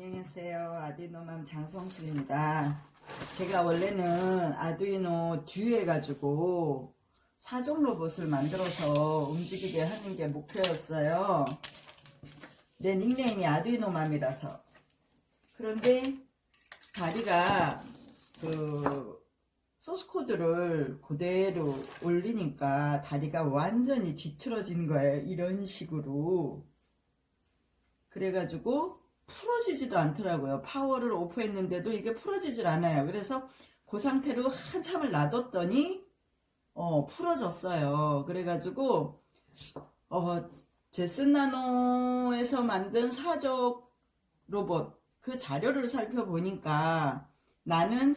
안녕하세요. 아두이노맘 장성순입니다. 제가 원래는 아두이노 뒤에 가지고 사종 로봇을 만들어서 움직이게 하는 게 목표였어요. 내 닉네임이 아두이노맘이라서. 그런데 다리가 그 소스코드를 그대로 올리니까 다리가 완전히 뒤틀어진 거예요. 이런 식으로. 그래가지고 풀어지지도 않더라고요. 파워를 오프했는데도 이게 풀어지질 않아요. 그래서 그 상태로 한참을 놔뒀더니 어, 풀어졌어요. 그래가지고 어, 제스나노에서 만든 사족 로봇 그 자료를 살펴보니까 나는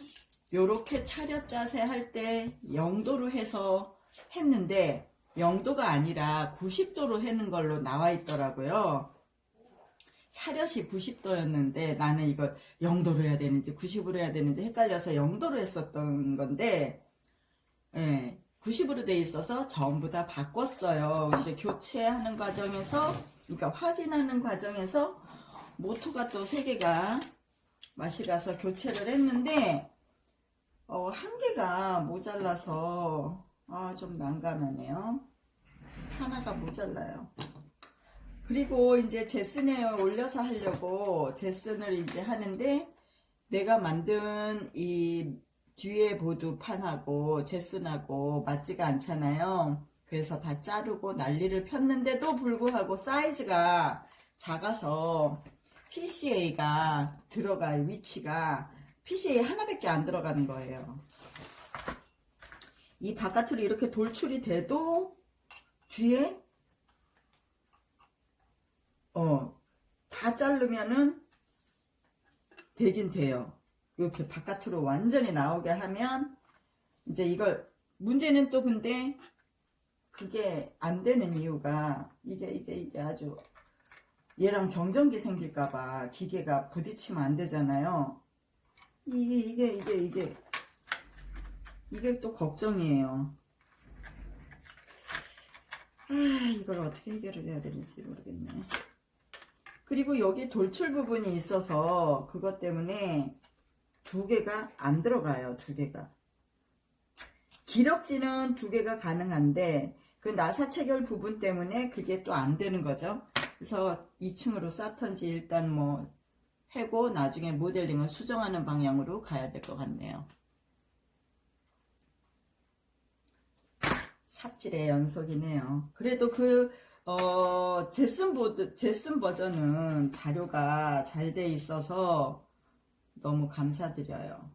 요렇게 차렷 자세 할 때 0도로 해서 했는데 0도가 아니라 90도로 해는 걸로 나와 있더라고요. 차렷이 90도였는데 나는 이걸 0도로 해야 되는지 90으로 해야 되는지 헷갈려서 0도로 했었던 건데 예, 90으로 돼 있어서 전부 다 바꿨어요. 근데 교체하는 과정에서 그러니까 확인하는 과정에서 모토가 또세 개가 맛이 가서 교체를 했는데 어, 한 개가 모자라서 아, 좀 난감하네요. 하나가 모자라요. 그리고 이제 제슨에 올려서 하려고 제슨을 이제 하는데 내가 만든 이 뒤에 보드판하고 제슨하고 맞지가 않잖아요. 그래서 다 자르고 난리를 폈는데도 불구하고 사이즈가 작아서 PCA가 들어갈 위치가 PCA 하나밖에 안 들어가는 거예요. 이 바깥으로 이렇게 돌출이 돼도 뒤에 어, 다 자르면은 되긴 돼요. 이렇게 바깥으로 완전히 나오게 하면 이제 이걸 문제는 또 근데 그게 안 되는 이유가 이게 이게 이게 아주 얘랑 정전기 생길까봐 기계가 부딪히면 안 되잖아요. 이게 이게 이게 이게 이게 또 걱정이에요. 아 이걸 어떻게 해결을 해야 되는지 모르겠네. 그리고 여기 돌출 부분이 있어서 그것 때문에 두 개가 안 들어가요. 두 개가. 기럭지는 두 개가 가능한데 그 나사 체결 부분 때문에 그게 또 안 되는 거죠. 그래서 2층으로 쌓던지 일단 뭐 해고 나중에 모델링을 수정하는 방향으로 가야 될 것 같네요. 삽질의 연속이네요. 그래도 그 어, 제슨 보드, 제슨 버전은 자료가 잘 돼 있어서 너무 감사드려요.